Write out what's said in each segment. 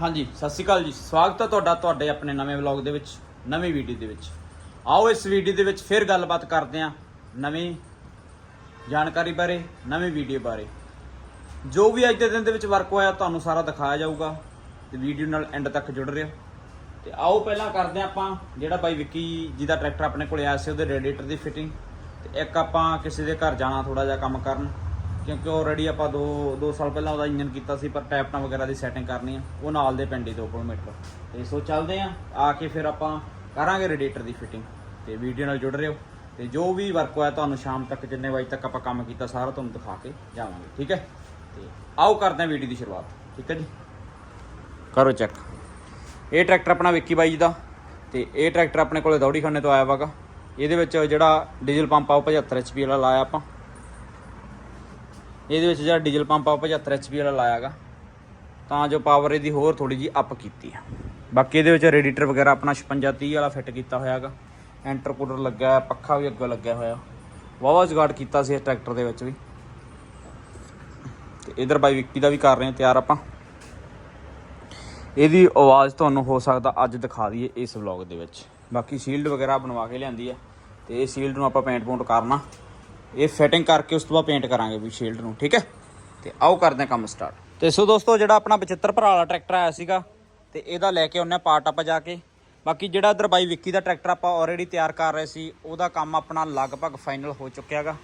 ਹਾਂਜੀ, ਸਤਿ ਸ਼੍ਰੀ ਅਕਾਲ ਜੀ। ਸਵਾਗਤ ਹੈ ਤੁਹਾਡਾ ਤੁਹਾਡੇ ਆਪਣੇ ਨਵੇਂ ਵਲੌਗ ਦੇ ਵਿੱਚ, ਨਵੀਂ ਵੀਡੀਓ ਦੇ ਵਿੱਚ। ਆਓ ਇਸ ਵੀਡੀਓ ਦੇ ਵਿੱਚ ਫਿਰ ਗੱਲਬਾਤ ਕਰਦੇ ਹਾਂ ਨਵੀਂ ਜਾਣਕਾਰੀ ਬਾਰੇ, ਨਵੀਂ ਵੀਡੀਓ ਬਾਰੇ। ਜੋ ਵੀ ਅੱਜ ਦੇ ਦਿਨ ਦੇ ਵਿੱਚ ਵਰਕ ਹੋਇਆ, ਤੁਹਾਨੂੰ ਸਾਰਾ ਦਿਖਾਇਆ ਜਾਊਗਾ। ਤੇ ਵੀਡੀਓ ਨਾਲ ਐਂਡ ਤੱਕ ਜੁੜ ਰਿਹਾ ਤੇ ਆਓ ਪਹਿਲਾਂ ਕਰਦੇ ਹਾਂ ਆਪਾਂ, ਜਿਹੜਾ ਬਾਈ ਵਿੱਕੀ ਜੀ ਦਾ ਟਰੈਕਟਰ ਆਪਣੇ ਕੋਲ ਆਇਆ ਸੀ, ਉਹਦੇ ਰੇਡੀਏਟਰ ਦੀ ਫਿਟਿੰਗ ਤੇ ਇੱਕ ਆਪਾਂ ਕਿਸੇ ਦੇ ਘਰ ਜਾਣਾ ਥੋੜਾ ਜਿਹਾ ਕੰਮ ਕਰਨ। ਕਿਉਂਕਿ ਆਲਰੇਡੀ ਆਪਾਂ 2 2 ਸਾਲ ਪਹਿਲਾਂ ਉਹਦਾ ਇੰਜਨ ਕੀਤਾ ਸੀ, ਪਰ ਟੈਪਟਾਂ ਵਗੈਰਾ ਦੀ ਸੈਟਿੰਗ ਕਰਨੀ ਆ। ਉਹ ਨਾਲ ਦੇ ਪਿੰਡ ਪਿੰਡੀ 2 ਕਿਲੋਮੀਟਰ ਤੇ ਸੋ ਚੱਲਦੇ ਆ ਆ ਕੇ ਫਿਰ ਆਪਾਂ ਕਰਾਂਗੇ ਰੇਡੀਏਟਰ ਦੀ ਫਿਟਿੰਗ ਤੇ ਵੀਡੀਓ ਨਾਲ ਜੁੜ ਰਹੋ ਤੇ ਜੋ ਵੀ ਵਰਕ ਹੋਇਆ ਤੁਹਾਨੂੰ ਸ਼ਾਮ ਤੱਕ, ਜਿੰਨੇ ਵਜੇ ਤੱਕ ਆਪਾਂ ਕੰਮ ਕੀਤਾ, ਸਾਰਾ ਤੁਹਾਨੂੰ ਦਿਖਾ ਕੇ ਜਾਵਾਂਗੇ, ਠੀਕ ਹੈ? ਤੇ ਆਓ ਕਰਦੇ ਹਾਂ ਵੀਡੀਓ ਦੀ ਸ਼ੁਰੂਆਤ, ਠੀਕ ਹੈ ਜੀ? ਕਰੋ ਚੈੱਕ ਇਹ ਟਰੈਕਟਰ ਆਪਣਾ ਵਿੱਕੀ ਬਾਈ ਜੀ ਦਾ, ਤੇ ਇਹ ਟਰੈਕਟਰ ਆਪਣੇ ਕੋਲੇ ਦੌੜੀ ਖਾਨੇ ਤੋਂ ਆਇਆ ਵਾਗਾ। ਇਹਦੇ ਵਿੱਚ ਜਿਹੜਾ ਡੀਜ਼ਲ ਪੰਪ ਆ, ਉਹ 75 ਐਚਪੀ ਵਾਲਾ ਲਾਇਆ ਆਪਾਂ। ਇਹਦੇ ਵਿੱਚ ਜਿਹੜਾ ਡੀਜ਼ਲ ਪੰਪ ਆ ਉਹ 75 ਐਚਪੀ ਵਾਲਾ ਲਾਇਆਗਾ। ਤਾਂ ਜੋ ਪਾਵਰ ਇਹਦੀ ਹੋਰ ਥੋੜੀ ਜੀ ਅਪ ਕੀਤੀ ਆ। ਬਾਕੀ ਇਹਦੇ ਵਿੱਚ ਰੇਡੀਏਟਰ ਵਗੈਰਾ ਆਪਣਾ 56 30 ਵਾਲਾ ਫਿੱਟ ਕੀਤਾ ਹੋਇਆਗਾ। ਐਂਟਰਕੂਲਰ ਲੱਗਾ ਹੈ ਪੱਖਾ ਵੀ ਅੱਗੇ ਲੱਗਿਆ ਹੋਇਆ। ਵਾਵਾ ਜੁਗਾੜ ਕੀਤਾ ਸੀ ਇਸ ਟਰੈਕਟਰ ਦੇ ਵਿੱਚ ਵੀ। ਤੇ ਇਧਰ ਬਾਈ ਵਿੱਕੀ ਦਾ ਵੀ ਕਰ ਰਹੇ ਹਾਂ ਤਿਆਰ ਆਪਾਂ। ਇਹਦੀ ਆਵਾਜ਼ ਤੁਹਾਨੂੰ ਹੋ ਸਕਦਾ ਅੱਜ ਦਿਖਾ ਦਈਏ ਇਸ ਵਲੌਗ ਦੇ ਵਿੱਚ। ਬਾਕੀ ਸ਼ੀਲਡ ਵਗੈਰਾ ਬਣਵਾ ਕੇ ਲਿਆਂਦੀ ਹੈ ਤੇ ਇਹ ਸ਼ੀਲਡ ਨੂੰ ਆਪਾਂ ਪੇਂਟ ਪੂੰਟ ਕਰਨਾ। ਇਹ ਫਿਟਿੰਗ ਕਰਕੇ ਉਸ ਤੋਂ ਬਾਅਦ ਪੇਂਟ ਕਰਾਂਗੇ ਵੀ ਸ਼ੀਲਡ ਨੂੰ, ਠੀਕ ਹੈ? ਤੇ ਆਓ ਕਰਦੇ ਹਾਂ ਕੰਮ ਸਟਾਰਟ ਤੇ ਸੋ ਦੋਸਤੋ, ਜਿਹੜਾ ਆਪਣਾ 75 ਭਰਾ ਵਾਲਾ ਟਰੈਕਟਰ ਆਇਆ ਸੀਗਾ, ਤੇ ਇਹਦਾ ਲੈ ਕੇ ਉਹਨੇ ਪਾਰਟ ਆਪਾਂ ਜਾ ਕੇ। ਬਾਕੀ ਜਿਹੜਾ ਇਧਰ ਬਾਈ ਵਿੱਕੀ ਦਾ ਟਰੈਕਟਰ ਆਪਾਂ ਆਲਰੇਡੀ ਤਿਆਰ ਕਰ ਰਹੇ ਸੀ, ਉਹਦਾ ਕੰਮ ਆਪਣਾ ਲਗਭਗ ਫਾਈਨਲ ਹੋ ਚੁੱਕਿਆਗਾ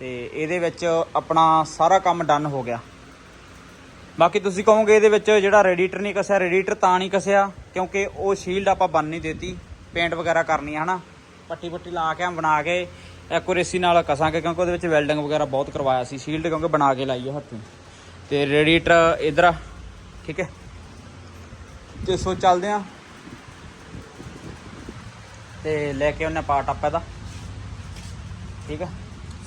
ਤੇ ਇਹਦੇ ਵਿੱਚ ਆਪਣਾ ਸਾਰਾ ਕੰਮ ਡਨ ਹੋ ਗਿਆ। ਬਾਕੀ ਤੁਸੀਂ ਕਹੋਗੇ ਇਹਦੇ ਵਿੱਚ ਜਿਹੜਾ ਰੇਡੀਏਟਰ ਨਹੀਂ ਕਸਿਆ ਰੇਡੀਏਟਰ ਤਾਂ ਨਹੀਂ ਕਸਿਆ, ਕਿਉਂਕਿ ਉਹ ਸ਼ੀਲਡ ਆਪਾਂ ਬੰਨ ਨਹੀਂ ਦਿੱਤੀ ਪੇਂਟ ਵਗੈਰਾ ਕਰਨੀ ਹੈ, ਹਨਾ? ਪੱਟੀ ਪੱਟੀ ਲਾ ਕੇ ਬਣਾ ਕੇ ਐਕੂਰੇਸੀ ਨਾਲ ਕਸਾਂਗੇ ਕਿਉਂਕਿ ਉਹਦੇ ਵਿੱਚ ਵੈਲਡਿੰਗ ਵਗੈਰਾ ਬਹੁਤ ਕਰਵਾਇਆ ਸੀ ਸ਼ੀਲਡ ਕਿਉਂਕਿ ਬਣਾ ਕੇ ਲਾਈ ਹੈ ਹੱਥੀਂ। ਤੇ ਰੇਡੀਏਟਰ ਇਧਰ ਆ, ਠੀਕ ਹੈ? ਤੇ ਸੋ ਚੱਲਦੇ ਆ ਤੇ ਲੈ ਕੇ ਉਹਨੇ ਪਾਰਟ ਆਪਾਂ ਇਹਦਾ। ਠੀਕ ਹੈ?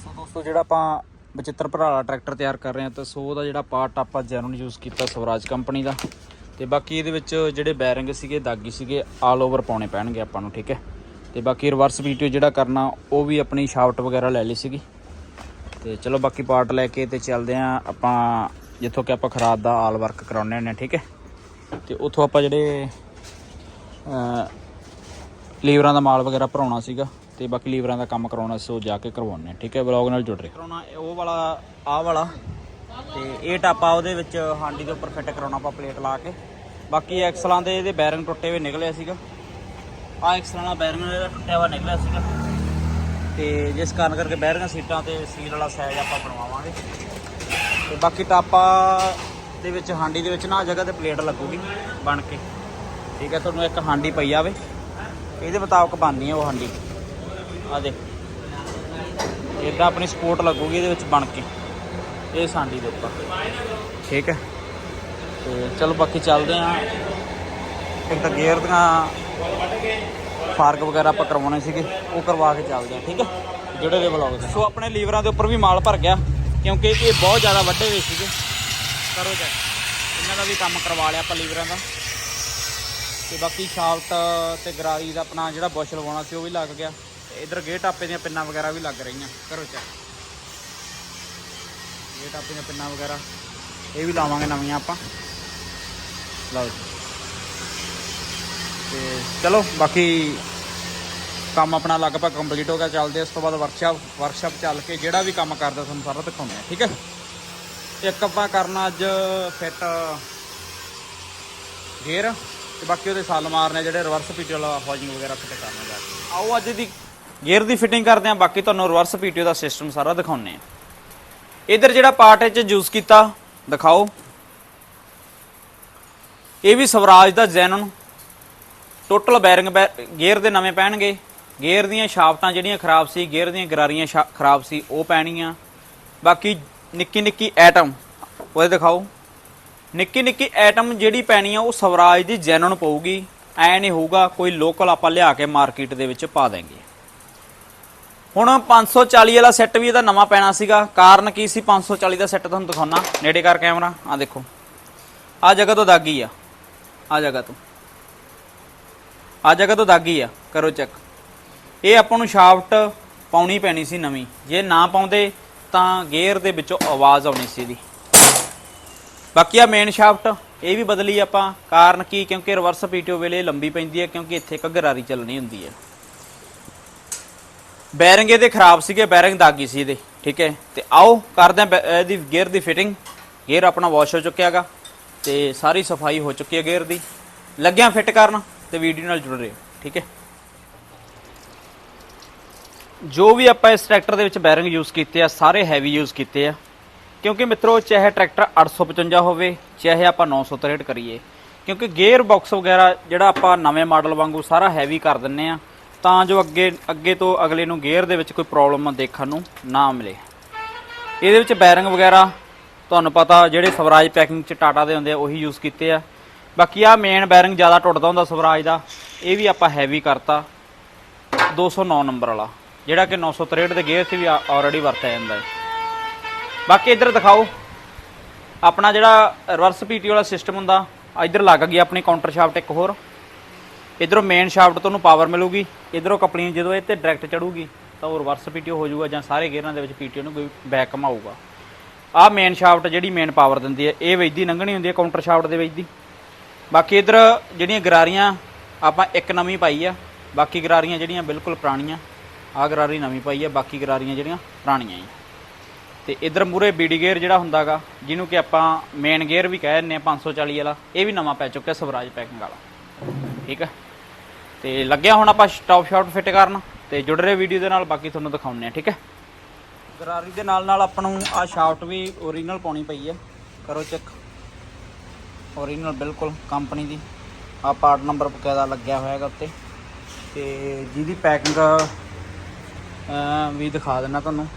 ਸੋ ਦੋਸਤੋ, ਜਿਹੜਾ ਆਪਾਂ 75 ਭਰਾ ਵਾਲਾ ਟਰੈਕਟਰ ਤਿਆਰ ਕਰ ਰਹੇ ਹਾਂ, ਤਾਂ ਸੋ ਉਹਦਾ ਜਿਹੜਾ ਪਾਰਟ ਆਪਾਂ ਜੈਨੂਨ ਯੂਜ਼ ਕੀਤਾ ਸਵਰਾਜ ਕੰਪਨੀ ਦਾ। ਤੇ ਬਾਕੀ ਇਹਦੇ ਵਿੱਚ ਜਿਹੜੇ ਬੈਰਿੰਗ ਸੀਗੇ, ਦਾਗੀ ਸੀਗੇ ਆਲ ਓਵਰ ਪਾਉਣੇ ਪੈਣਗੇ ਆਪਾਂ ਨੂੰ, ਠੀਕ ਹੈ? ਤੇ ਬਾਕੀ ਰਿਵਰਸ ਵੀਡੀਓ ਜਿਹੜਾ ਕਰਨਾ ਉਹ ਵੀ ਆਪਣੀ ਸ਼ਾਫਟ ਵਗੈਰਾ ਲੈ ਲਈ ਸੀਗੀ। ਤੇ ਚਲੋ ਬਾਕੀ ਪਾਰਟ ਲੈ ਕੇ ਤੇ ਚੱਲਦੇ ਆਂ ਆਪਾਂ ਜਿੱਥੋਂ ਕਿ ਆਪਾਂ ਖਰਾਦ ਦਾ ਆਲ ਵਰਕ ਕਰਾਉਣੇ ਨੇ ਠੀਕ ਹੈ? ਤੇ ਉੱਥੋਂ ਆਪਾਂ ਜਿਹੜੇ ਲੀਵਰਾਂ ਦਾ ਮਾਲ ਵਗੈਰਾ ਭਰਾਉਣਾ ਸੀਗਾ ਤੇ ਬਾਕੀ ਲੀਵਰਾਂ ਦਾ ਕੰਮ ਕਰਾਉਣਾ ਸੀ ਉਹ ਜਾ ਕੇ ਕਰਵਾਉਣੇ ਆ, ਠੀਕ ਹੈ? ਵਲੌਗ ਨਾਲ ਜੁੜ ਰਹੇ। ਕਰਾਉਣਾ ਉਹ ਵਾਲਾ ਆਹ ਵਾਲਾ। ਤੇ ਇਹ ਟਾਪਾ ਉਹਦੇ ਵਿੱਚ ਹਾਂਡੀ ਦੇ ਉੱਪਰ ਫਿੱਟ ਕਰਾਉਣਾ ਆਪਾਂ ਪਲੇਟ ਲਾ ਕੇ। ਬਾਕੀ ਐਕਸਲਾਂ ਦੇ ਇਹਦੇ ਬੈਰਿੰਗ ਟੁੱਟੇ ਹੋਏ ਨਿਕਲਿਆ ਸੀਗਾ। ਆ ਐਕਸਲਾਂ ਦਾ ਬੈਰਿੰਗ ਇਹਦਾ ਟੁੱਟਿਆ ਹੋਇਆ ਨਿਕਲਿਆ ਸੀਗਾ। ਤੇ ਜਿਸ ਕਾਰਨ ਕਰਕੇ ਬੈਰਿੰਗ ਸੀਟਾਂ ਤੇ ਸੀਲ ਵਾਲਾ ਸਾਈਜ਼ ਆਪਾਂ ਬਣਵਾਵਾਂਗੇ। ਤੇ ਬਾਕੀ ਟਾਪਾ ਦੇ ਵਿੱਚ ਹਾਂਡੀ ਦੇ ਵਿੱਚ ਨਾ ਜਗ੍ਹਾ ਤੇ ਪਲੇਟ ਲੱਗੂਗੀ ਬਣ ਕੇ। ਠੀਕ ਹੈ, ਤੁਹਾਨੂੰ ਇੱਕ ਹਾਂਡੀ ਪਈ ਆਵੇ ਇਹਦੇ ਮੁਤਾਬਕ ਬਣਨੀ ਹੈ ਉਹ ਹਾਂਡੀ। ਆ ਦੇਖ। ਇਦਾਂ ਆਪਣੀ ਸਪੋਰਟ ਲੱਗੂਗੀ ਇਹਦੇ ਵਿੱਚ ਬਣ ਕੇ। ਇਹ ਹਾਂਡੀ ਦੇ ਉੱਪਰ। ਠੀਕ ਹੈ। ਤੇ ਚਲੋ ਬਾਕੀ ਚੱਲਦੇ ਆਂ ਇੱਕ ਤਾਂ ਗੇਅਰ ਦੀਆਂ ਫਾਰਕ ਵਗੈਰਾ ਆਪਾਂ ਕਰਵਾਉਣੇ ਸੀਗੇ ਉਹ ਕਰਵਾ ਕੇ ਚੱਲਦੇ ਆ ਠੀਕ ਹੈ? ਜਿਹੜੇ ਦੇ ਬਲੌਗ ਦੇ। ਸੋ ਆਪਣੇ ਲੀਵਰਾਂ ਦੇ ਉੱਪਰ ਵੀ ਮਾਲ ਭਰ ਗਿਆ ਕਿਉਂਕਿ ਇਹ ਬਹੁਤ ਜ਼ਿਆਦਾ ਵੱਡੇ ਹੋਏ ਸੀਗੇ। ਕਰੋ ਚੈੱਕ ਇਹਨਾਂ ਦਾ ਵੀ ਕੰਮ ਕਰਵਾ ਲਿਆ ਆਪਾਂ ਲੀਵਰਾਂ ਦਾ। ਤੇ ਬਾਕੀ ਸ਼ਾਫਟ ਤੇ ਗਰਾਰੀ ਦਾ ਆਪਣਾ ਜਿਹੜਾ ਬੁਸ਼ ਲਵਾਉਣਾ ਸੀ ਉਹ ਵੀ ਲੱਗ ਗਿਆ। ਇਧਰ ਗੇਟ ਆਪੇ ਦੀਆਂ ਪਿੰਨਾਂ ਵਗੈਰਾ ਵੀ ਲੱਗ ਰਹੀਆਂ। ਕਰੋ ਚੈੱਕ ਗੇਟ ਆਪੇ ਦੀਆਂ ਪਿੰਨਾਂ ਵਗੈਰਾ ਇਹ ਵੀ ਲਾਵਾਂਗੇ ਨਵੀਆਂ ਆਪਾਂ। ਲਓ ਜੀ। ਤੇ ਚਲੋ ਬਾਕੀ ਕੰਮ ਆਪਣਾ ਲਗਭਗ ਕੰਪਲੀਟ ਹੋ ਗਿਆ ਚੱਲਦੇ ਇਸ ਤੋਂ ਬਾਅਦ ਵਰਕਸ਼ਾਪ ਵਰਕਸ਼ਾਪ ਚੱਲ ਕੇ ਜਿਹੜਾ ਵੀ ਕੰਮ ਕਰਦਾ ਤੁਹਾਨੂੰ ਸਾਰਾ ਦਿਖਾਉਂਦੇ ਆ ਠੀਕ ਹੈ? ਇੱਕ ਆਪਾਂ ਕਰਨਾ ਅੱਜ ਫਿੱਟ ਗੇਅਰ ਤੇ ਬਾਕੀ ਉਹਦੇ ਸੱਲ ਮਾਰਨੇ ਜਿਹੜੇ ਰਿਵਰਸ ਪੀਟੀਓ ਹੌਜਿੰਗ ਵਗੈਰਾ ਫਿੱਟ ਕਰਨਾ ਜਾ ਆਓ ਅੱਜ ਦੀ ਗੇਅਰ ਦੀ ਫਿਟਿੰਗ ਕਰਦੇ ਆ ਬਾਕੀ ਤੁਹਾਨੂੰ ਰਿਵਰਸ ਪੀਟੀਓ ਦਾ ਸਿਸਟਮ ਸਾਰਾ ਦਿਖਾਉਂਦੇ ਆ। ਇਧਰ ਜਿਹੜਾ ਪਾਰਟ ਇਹ ਚ ਯੂਜ਼ ਕੀਤਾ ਦਿਖਾਓ। ਇਹ ਵੀ ਸਵਰਾਜ ਦਾ ਜੈਨਨ ਟੋਟਲ ਬੈਰਿੰਗ ਗੇਅਰ ਦੇ ਨਵੇਂ ਪੈਣਗੇ ਗੇਅਰ ਦੀਆਂ ਸ਼ਾਫਟਾਂ ਜਿਹੜੀਆਂ ਖਰਾਬ ਸੀ ਗੇਅਰ ਦੀਆਂ ਗਰਾਰੀਆਂ ਸ਼ਾ- ਖਰਾਬ ਸੀ, ਉਹ ਪੈਣੀਆਂ ਬਾਕੀ ਨਿੱਕੀ ਨਿੱਕੀ ਐਟਮ, ਉਹਦੇ ਦਿਖਾਓ। ਨਿੱਕੀ ਨਿੱਕੀ ਐਟਮ ਜਿਹੜੀ ਪੈਣੀ ਆ, ਉਹ ਸਵਰਾਜ ਦੀ ਜੈਨੂਨ ਪਊਗੀ। ਐ ਨਹੀਂ ਹੋਊਗਾ, ਕੋਈ ਲੋਕਲ ਆਪਾਂ ਲਿਆ ਕੇ ਮਾਰਕੀਟ ਦੇ ਵਿੱਚ ਪਾ ਦੇਂਗੇ। ਹੁਣ 540 ਵਾਲਾ ਸੈੱਟ ਵੀ ਇਹਦਾ ਨਵਾਂ ਪੈਣਾ ਸੀਗਾ। ਕਾਰਨ ਕੀ ਸੀ? 540 ਦਾ ਸੈੱਟ ਤੁਹਾਨੂੰ ਦਿਖਾਉਣਾ। ਨੇੜੇ ਕਰ ਕੈਮਰਾ। ਆ ਦੇਖੋ। ਆ ਜਗ੍ਹਾ ਤੋਂ ਦਾਗੀ ਆ। ਆ ਜਗ੍ਹਾ ਤੋਂ। ਆ ਜਗ੍ਹਾ ਤੋਂ ਦਾਗੀ ਆ, ਕਰੋ ਚੈੱਕ ਇਹ ਆਪਾਂ ਨੂੰ ਸ਼ਾਫਟ ਪਾਉਣੀ ਪੈਣੀ ਸੀ ਨਵੀਂ। ਜੇ ਨਾ ਪਾਉਂਦੇ, ਤਾਂ ਗੇਅਰ ਦੇ ਵਿੱਚੋਂ ਆਵਾਜ਼ ਆਉਣੀ ਸੀ ਇਹਦੀ। ਬਾਕੀ ਆ ਮੇਨ ਸ਼ਾਫਟ ਇਹ ਵੀ ਬਦਲੀ ਆਪਾਂ, ਕਾਰਨ ਕੀ? ਕਿਉਂਕਿ ਰਿਵਰਸ ਪੀਟੀਓ ਵੇਲੇ ਲੰਬੀ ਪੈਂਦੀ ਹੈ ਕਿਉਂਕਿ ਇੱਥੇ ਇੱਕ ਗਰਾਰੀ ਚੱਲਣੀ ਹੁੰਦੀ ਹੈ ਬੈਰਿੰਗ ਇਹਦੇ ਖਰਾਬ ਸੀਗੇ ਬੈਰਿੰਗ ਦਾਗੀ ਸੀ ਇਹਦੇ, ਠੀਕ ਹੈ? ਤੇ ਆਓ ਕਰਦੇ ਹਾਂ ਬੈ- ਇਹਦੀ ਗੇਅਰ ਦੀ ਫਿਟਿੰਗ ਗੇਅਰ ਆਪਣਾ ਵਾਸ਼ ਹੋ ਚੁੱਕਿਆਗਾ ਤੇ ਸਾਰੀ ਸਫ਼ਾਈ ਹੋ ਚੁੱਕੀ ਹੈ ਗੇਅਰ ਦੀ। ਲੱਗਿਆ ਫਿੱਟ ਕਰਨ? ਤੇ ਵੀਡੀਓ ਨਾਲ ਜੁੜ ਰਹੇ ਠੀਕ ਹੈ? ਜੋ ਵੀ ਆਪਾਂ ਇਸ ਟਰੈਕਟਰ ਦੇ ਵਿੱਚ ਬੈਰਿੰਗ ਯੂਜ਼ ਕੀਤੇ ਆ, ਸਾਰੇ ਹੈਵੀ ਯੂਜ਼ ਕੀਤੇ ਆ। ਕਿਉਂਕਿ ਮਿੱਤਰੋ, ਚਾਹੇ ਟਰੈਕਟਰ 855 ਹੋਵੇ, ਚਾਹੇ ਆਪਾਂ 963 ਕਰੀਏ। ਕਿਉਂਕਿ ਗੇਅਰ ਬਾਕਸ ਵਗੈਰਾ ਜਿਹੜਾ ਆਪਾਂ ਨਵੇਂ ਮਾਡਲ ਵਾਂਗੂ ਸਾਰਾ ਹੈਵੀ ਕਰ ਦਿੰਨੇ ਆ, ਤਾਂ ਜੋ ਅੱਗੇ ਅੱਗੇ ਤੋਂ ਅਗਲੇ ਨੂੰ ਗੇਅਰ ਦੇ ਵਿੱਚ ਕੋਈ ਪ੍ਰੋਬਲਮ ਦੇਖਣ ਨੂੰ ਨਾ ਮਿਲੇ। ਇਹਦੇ ਵਿੱਚ ਬੈਰਿੰਗ ਵਗੈਰਾ, ਤੁਹਾਨੂੰ ਪਤਾ ਜਿਹੜੇ ਸਵਰਾਜ ਪੈਕਿੰਗ ਚ ਟਾਟਾ ਦੇ ਹੁੰਦੇ ਆ, ਉਹੀ ਯੂਜ਼ ਕੀਤੇ ਆ। ਬਾਕੀ ਆ ਮੇਨ ਬੈਰਿੰਗ ਜ਼ਿਆਦਾ ਟੁੱਟਦਾ ਹੁੰਦਾ ਸਵਰਾਜ ਦਾ, ਇਹ ਵੀ ਆਪਾਂ ਹੈਵੀ ਕਰਤਾ। 209 ਨੰਬਰ ਵਾਲਾ, ਜਿਹੜਾ ਕਿ 963 ਦੇ ਗੇਅਰ 'ਚ ਵੀ ਆਲਰੇਡੀ ਵਰਤਿਆ ਜਾਂਦਾ ਹੈ। ਬਾਕੀ ਇੱਧਰ ਦਿਖਾਓ, ਆਪਣਾ ਜਿਹੜਾ ਰਿਵਰਸ ਪੀਟੀ ਵਾਲਾ ਸਿਸਟਮ ਹੁੰਦਾ ਇੱਧਰ ਲੱਗ ਗਈ ਆਪਣੀ ਕਾਊਂਟਰ ਸ਼ਾਫਟ ਇੱਕ ਹੋਰ। ਇਧਰੋਂ ਮੇਨ ਸ਼ਾਫਟ ਤੋਂ ਉਹਨੂੰ ਪਾਵਰ ਮਿਲੂਗੀ, ਇਧਰੋਂ ਕਪਲਿੰਗ ਜਦੋਂ ਇਹ ਤੇ ਡਾਇਰੈਕਟ ਚੜੂਗੀ, ਤਾਂ ਉਹ ਰਿਵਰਸ ਪੀਟੀਓ ਹੋ ਜਾਊਗਾ ਜਾਂ ਸਾਰੇ ਗੇਅਰਾਂ ਦੇ ਵਿੱਚ ਪੀਟੀਓ ਨੂੰ ਕੋਈ ਬੈਕ ਘਮਾਊਗਾ। ਆਹ ਮੇਨ ਸ਼ਾਫਟ ਜਿਹੜੀ ਮੇਨ ਪਾਵਰ ਦਿੰਦੀ ਹੈ, ਇਹ ਵੇਚਦੀ, ਲੰਘਣੀ ਹੁੰਦੀ ਹੈ ਕਾਊਂਟਰ ਸ਼ਾਫਟ ਦੇ ਵਿੱਚ ਦੀ ਬਾਕੀ ਇਧਰ ਜਿਹੜੀਆਂ ਗਰਾਰੀਆਂ, ਆਪਾਂ ਇੱਕ ਨਵੀਂ ਪਾਈ ਆ। ਬਾਕੀ ਗਰਾਰੀਆਂ ਜਿਹੜੀਆਂ ਬਿਲਕੁਲ ਪੁਰਾਣੀਆਂ, ਆਹ ਗਰਾਰੀ ਨਵੀਂ ਪਾਈ ਆ, ਬਾਕੀ ਗਰਾਰੀਆਂ ਜਿਹੜੀਆਂ ਪੁਰਾਣੀਆਂ ਹੀ ਤੇ ਇਧਰ ਮੂਰੇ ਬੀਡੀ ਗੇਅਰ ਜਿਹੜਾ ਹੁੰਦਾਗਾ, ਜਿਹਨੂੰ ਕਿ ਆਪਾਂ ਮੇਨ ਗੇਅਰ ਵੀ ਕਹਿ ਦਿੰਦੇ ਆ 540 ਵਾਲਾ, ਇਹ ਵੀ ਨਵਾਂ ਪੈ ਚੁੱਕਿਆ ਸਵਰਾਜ ਪੈਕਿੰਗ ਵਾਲਾ। ਠੀਕ ਹੈ ਤੇ ਲੱਗਿਆ ਹੁਣ ਆਪਾਂ ਸਟਾਪ ਸ਼ਾਟ ਫਿੱਟ ਕਰਨ, ਤੇ ਜੁੜ ਰਹੇ ਵੀਡੀਓ ਦੇ ਨਾਲ ਬਾਕੀ ਤੁਹਾਨੂੰ ਦਿਖਾਉਂਦੇ ਆ, ਠੀਕ ਹੈ ਗਰਾਰੀ ਦੇ ਨਾਲ ਨਾਲ ਆਪਾਂ ਨੂੰ ਆ ਸ਼ਾਫਟ ਵੀ ਓਰੀਜਨਲ ਪਾਉਣੀ ਪਈ ਹੈ ਕਰੋ ਚੈੱਕ ਓਰੀਜਨਲ ਬਿਲਕੁਲ ਕੰਪਨੀ ਦੀ। ਆ ਪਾਰਟ ਨੰਬਰ ਬਕਾਇਦਾ ਲੱਗਿਆ ਹੋਇਆ ਹੈਗਾ ਉੱਤੇ। ਤੇ ਜਿਹਦੀ ਪੈਕਿੰਗ ਵੀ ਦਿਖਾ ਦਿੰਦਾ ਤੁਹਾਨੂੰ।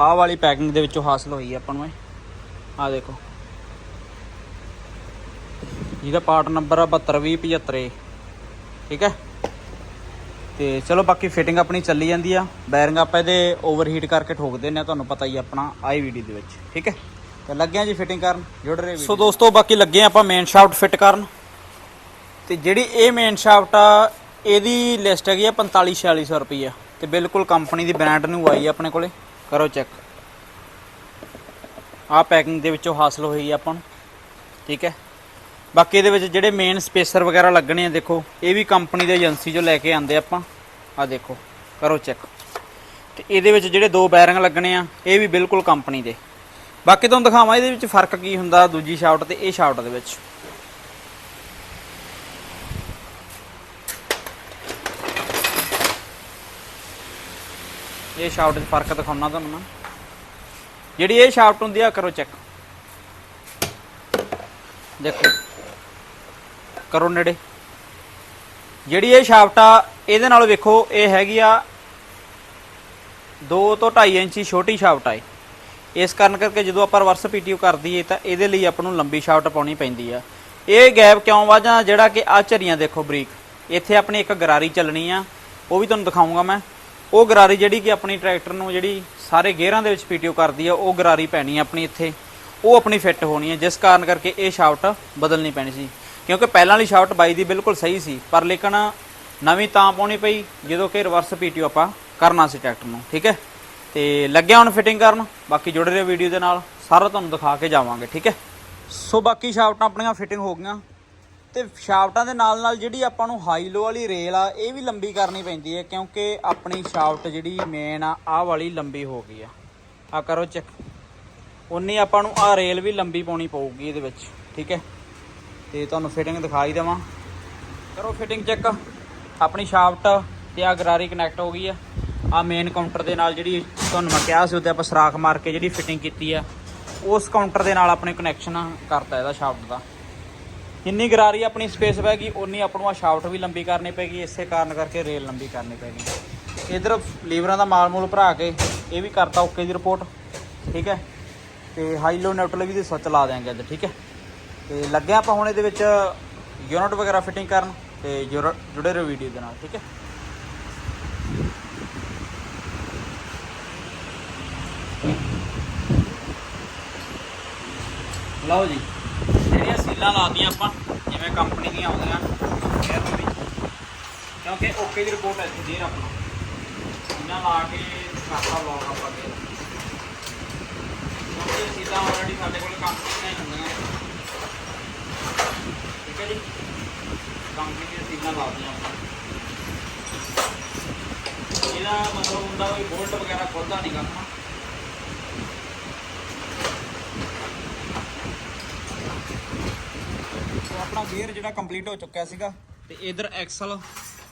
ਆਹ ਵਾਲੀ ਪੈਕਿੰਗ ਦੇ ਵਿੱਚੋਂ ਹਾਸਲ ਹੋਈ ਆਪਾਂ ਨੂੰ ਇਹ। ਆਹ ਦੇਖੋ। ਜਿਹਦਾ ਪਾਰਟ ਨੰਬਰ ਆ 722075 ਠੀਕ ਹੈ? ਤੇ ਚਲੋ ਬਾਕੀ ਫਿਟਿੰਗ ਆਪਣੀ ਚੱਲੀ ਜਾਂਦੀ ਆ। ਬੈਰਿੰਗ ਆਪਾਂ ਇਹਦੇ ਓਵਰਹੀਟ ਕਰਕੇ ਠੋਕ ਦਿੰਨੇ ਆ, ਤੁਹਾਨੂੰ ਪਤਾ ਹੀ ਆਪਣਾ ਆਈ ਵੀਡੀਓ ਦੇ ਵਿੱਚ। ਠੀਕ ਹੈ? ਤੇ ਲੱਗਿਆ ਜੀ ਫਿਟਿੰਗ ਕਰਨ? ਜੁੜ ਰਹੇ ਸੋ ਦੋਸਤੋ ਬਾਕੀ ਲੱਗੇ ਆਪਾਂ ਮੇਨ ਸ਼ਾਫਟ ਫਿੱਟ ਕਰਨ। ਤੇ ਜਿਹੜੀ ਇਹ ਮੇਨ ਸ਼ਾਫਟ ਆ ਇਹਦੀ ਲਿਸਟ ਹੈਗੀ ਆ 45 4600 ਰੁਪਈਆ। ਤੇ ਬਿਲਕੁਲ ਕੰਪਨੀ ਦੀ ਬ੍ਰਾਂਡ ਨੂੰ ਆਈ ਆ ਆਪਣੇ ਕੋਲੇ। ਕਰੋ ਚੈੱਕ ਆ ਪੈਕਿੰਗ ਦੇ ਵਿੱਚੋਂ ਹਾਸਲ ਹੋਈ ਆ ਆਪਾਂ ਨੂੰ। ਠੀਕ ਹੈ? ਬਾਕੀ ਇਹਦੇ ਵਿੱਚ ਜਿਹੜੇ ਮੇਨ ਸਪੇਸਰ ਵਗੈਰਾ ਲੱਗਣੇ ਆ ਦੇਖੋ। ਇਹ ਵੀ ਕੰਪਨੀ ਦੇ ਏਜੰਸੀ ਚੋਂ ਲੈ ਕੇ ਆਂਦੇ ਆਪਾਂ। ਆ ਦੇਖੋ। ਕਰੋ ਚੈੱਕ ਤੇ ਇਹਦੇ ਵਿੱਚ ਜਿਹੜੇ ਦੋ ਬੈਰਿੰਗ ਲੱਗਣੇ ਆ ਇਹ ਵੀ ਬਿਲਕੁਲ ਕੰਪਨੀ ਦੇ। ਬਾਕੀ ਤੁਹਾਨੂੰ ਦਿਖਾਵਾਂ ਇਹਦੇ ਵਿੱਚ ਫ਼ਰਕ ਕੀ ਹੁੰਦਾ ਦੂਜੀ ਸ਼ਾਫਟ ਤੇ ਇਹ ਸ਼ਾਫਟ ਦੇ ਵਿੱਚ। ਇਹ ਸ਼ਾਫਟ 'ਚ ਫ਼ਰਕ ਦਿਖਾਉਣਾ ਤੁਹਾਨੂੰ ਨਾ ਜਿਹੜੀ ਇਹ ਸ਼ਾਫਟ ਹੁੰਦੀ ਆ, ਕਰੋ ਚੈੱਕ ਦੇਖੋ। ਕਰੋ ਨੇੜੇ। ਜਿਹੜੀ ਇਹ ਸ਼ਾਫਟ ਆ, ਇਹਦੇ ਨਾਲ ਵੇਖੋ, ਇਹ ਹੈਗੀ ਆ 2 ਤੋਂ 2.5 ਇੰਚੀ ਛੋਟੀ ਸ਼ਾਫਟ ਆ ਇਹ। ਇਸ ਕਾਰਨ ਕਰਕੇ ਜਦੋਂ ਆਪਾਂ ਰਿਵਰਸ ਪੀਟੀਓ ਕਰਦੀ ਏ ਤਾਂ ਇਹਦੇ ਲਈ ਆਪਾਂ ਨੂੰ ਲੰਬੀ ਸ਼ਾਫਟ ਪਾਉਣੀ ਪੈਂਦੀ ਆ। ਇਹ ਗੈਪ ਕਿਉਂ ਵਾਜਾਂ ਜਿਹੜਾ ਕਿ ਆ ਝਰੀਆਂ ਦੇਖੋ ਬਰੀਕ, ਇੱਥੇ ਆਪਣੀ ਇੱਕ ਗਰਾਰੀ ਚੱਲਣੀ ਆ, ਉਹ ਵੀ ਤੁਹਾਨੂੰ ਦਿਖਾਉਂਗਾ ਮੈਂ। ਉਹ ਗਰਾਰੀ ਜਿਹੜੀ ਕਿ ਆਪਣੀ ਟਰੈਕਟਰ ਨੂੰ ਜਿਹੜੀ ਸਾਰੇ ਗੇਅਰਾਂ ਦੇ ਵਿੱਚ ਪੀਟੀਓ ਕਰਦੀ ਆ, ਉਹ ਗਰਾਰੀ ਪੈਣੀ ਆ ਆਪਣੀ ਇੱਥੇ। ਉਹ ਆਪਣੀ ਫਿੱਟ ਹੋਣੀ ਹੈ ਜਿਸ ਕਾਰਨ ਕਰਕੇ ਇਹ ਸ਼ਾਫਟ ਬਦਲਣੀ ਪੈਣੀ ਸੀ। ਕਿਉਂਕਿ ਪਹਿਲਾਂ ਵਾਲੀ ਸ਼ਾਫਟ ਬਾਈ ਦੀ ਬਿਲਕੁਲ ਸਹੀ ਸੀ, ਪਰ ਲੇਕਿਨ ਨਵੀਂ ਤਾਂ ਪਾਉਣੀ ਪਈ, ਜਦੋਂ ਕਿ ਰਿਵਰਸ ਪੀਟੀਓ ਆਪਾਂ ਕਰਨਾ ਸੀ ਟਰੈਕਟਰ ਨੂੰ, ਠੀਕ ਹੈ? ਤੇ ਲੱਗਿਆ ਹੁਣ ਫਿਟਿੰਗ ਕਰਨ। ਬਾਕੀ ਜੁੜੇ ਰਹੇ ਵੀਡੀਓ ਦੇ ਨਾਲ। ਸਾਰਾ ਤੁਹਾਨੂੰ ਦਿਖਾ ਕੇ ਜਾਵਾਂਗੇ, ਠੀਕ ਹੈ? ਸੋ ਬਾਕੀ ਸ਼ਾਫਟਾਂ ਆਪਣੀਆਂ ਫਿਟਿੰਗ ਹੋ ਗਈਆਂ। ਤੇ ਸ਼ਾਫਟਾਂ ਦੇ ਨਾਲ ਨਾਲ ਜਿਹੜੀ ਆਪਾਂ ਨੂੰ ਹਾਈ ਲੋ ਵਾਲੀ ਰੇਲ ਆ, ਇਹ ਵੀ ਲੰਬੀ ਕਰਨੀ ਪੈਂਦੀ ਹੈ, ਕਿਉਂਕਿ ਆਪਣੀ ਸ਼ਾਫਟ ਜਿਹੜੀ ਮੇਨ ਆ, ਆਹ ਵਾਲੀ ਲੰਬੀ ਹੋ ਗਈ ਆ ਆ ਕਰੋ ਚੈੱਕ ਉਨੀ ਆਪਾਂ ਨੂੰ ਆ ਰੇਲ ਵੀ ਲੰਬੀ ਪਾਉਣੀ ਪਊਗੀ ਇਹਦੇ ਵਿੱਚ, ਠੀਕ ਹੈ? ਤੇ ਤੁਹਾਨੂੰ ਫਿਟਿੰਗ ਦਿਖਾਈ ਦੇਵਾਂ। ਕਰੋ ਫਿਟਿੰਗ ਚੈੱਕ ਆਪਣੀ ਸ਼ਾਫਟ ਤੇ ਆ ਗਰਾਰੀ ਕਨੈਕਟ ਹੋ ਗਈ ਆ ਆ ਮੇਨ ਕਾਊਂਟਰ ਦੇ ਨਾਲ ਜਿਹੜੀ ਤੁਹਾਨੂੰ ਮੈਂ ਕਿਹਾ ਸੀ ਉੱਤੇ ਆਪਾਂ ਸਰਾਖ ਮਾਰ ਕੇ ਜਿਹੜੀ ਫਿਟਿੰਗ ਕੀਤੀ ਆ, ਉਸ ਕਾਊਂਟਰ ਦੇ ਨਾਲ ਆਪਣੇ ਕਨੈਕਸ਼ਨ ਕਰਤਾ ਇਹਦਾ ਸ਼ਾਫਟ ਦਾ। ਜਿੰਨੀ ਗਰਾਰੀ ਆਪਣੀ ਸਪੇਸ ਪੈ ਗਈ ਉਨੀ ਆਪਾਂ ਨੂੰ ਆ ਸ਼ਾਫਟ ਵੀ ਲੰਬੀ ਕਰਨੀ ਪੈਗੀ ਇਸੇ ਕਾਰਨ ਕਰਕੇ ਰੇਲ ਲੰਬੀ ਕਰਨੀ ਪੈਗੀ ਇਧਰ ਲੀਵਰਾਂ ਦਾ ਮਾਲ ਮੂਲ ਭਰਾ ਕੇ ਇਹ ਵੀ ਕਰਤਾ ਓਕੇ ਦੀ ਰਿਪੋਰਟ ਠੀਕ ਹੈ? ਤੇ ਹਾਈ ਲੋ ਨਿਊਟਰਲ ਵੀ ਦੇ ਸਵਿਚ ਲਾ ਦਿਆਂਗੇ ਅੱਜ, ਠੀਕ ਹੈ? ਤੇ ਲੱਗਿਆ ਆਪਾਂ ਹੁਣ ਇਹਦੇ ਵਿੱਚ ਯੂਨਿਟ ਵਗੈਰਾ ਫਿਟਿੰਗ ਕਰਨ ਤੇ ਜੁੜ- ਜੁੜੇ ਰਹੋ ਵੀਡੀਓ ਦੇ ਨਾਲ, ਠੀਕ ਹੈ? ਲਓ ਜੀ। ਜਿਹੜੀਆਂ ਸੀਲਾਂ ਲਾਤੀਆਂ ਆਪਾਂ, ਜਿਵੇਂ ਕੰਪਨੀ ਦੀਆਂ ਆਉਂਦੀਆਂ 에ਅਰ ਨੂੰ ਵੀ ਕਿਉਂਕਿ ਓਕੇ ਦੀ ਰਿਪੋਰਟ ਇੱਥੇ ਜੀ ਆਪਣਾ ਇਹਨਾਂ ਲਾ ਕੇ ਖਾਤਾ ਲੌਕ ਆਪਾਂ ਦੇ ਕਿਉਂਕਿ ਸੀਲਾਂ ਆਲਰੇਡੀ ਸਾਡੇ ਕੋਲ ਕੰਪਨੀ ਦੀਆਂ ਹੀ ਹੁੰਦੀਆਂ ਜੀ? ਕੰਪਨੀ ਦੀਆਂ ਸੀਲਾਂ ਲਾਉਂਦੇ ਆਪਾਂ ਇਹਦਾ ਮਤਲਬ ਹੁੰਦਾ ਕੋਈ ਬੋਲਟ ਵਗੈਰਾ ਖੁੱਲਦਾ ਨਹੀਂ ਕਰਨਾ ਤੇ ਆਪਣਾ ਗੇਅਰ ਜਿਹੜਾ ਕੰਪਲੀਟ ਹੋ ਚੁੱਕਿਆ ਸੀਗਾ ਤੇ ਇਧਰ ਐਕਸਲ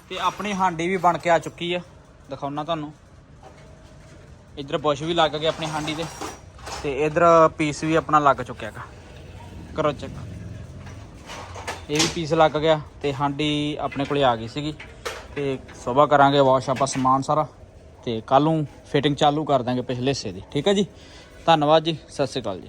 ਤੇ ਆਪਣੀ ਹਾਂਡੀ ਵੀ ਬਣ ਕੇ ਆ ਚੁੱਕੀ ਆ। ਦਿਖਾਉਣਾ ਤੁਹਾਨੂੰ। ਇਧਰ ਬੁਸ਼ ਵੀ ਲੱਗ ਗਿਆ ਆਪਣੀ ਹਾਂਡੀ ਤੇ। ਤੇ ਇਧਰ ਪੀਸ ਵੀ ਆਪਣਾ ਲੱਗ ਚੁੱਕਿਆ ਹੈਗਾ। ਕਰੋ ਚੈੱਕ ਇਹ ਵੀ ਪੀਸ ਲੱਗ ਗਿਆ ਤੇ ਹਾਂਡੀ ਆਪਣੇ ਕੋਲੇ ਆ ਗਈ ਸੀਗੀ। ਤੇ ਸਵੇਰ ਕਰਾਂਗੇ ਵਾਸ਼ ਆਪਾਂ ਸਮਾਨ ਸਾਰਾ। ਤੇ ਕੱਲ ਨੂੰ ਫਿਟਿੰਗ ਚਾਲੂ ਕਰ ਦਾਂਗੇ ਪਿਛਲੇ ਹਿੱਸੇ ਦੀ। ਠੀਕ ਹੈ ਜੀ? ਧੰਨਵਾਦ ਜੀ। ਸਤਿ ਸ਼੍ਰੀ ਅਕਾਲ ਜੀ।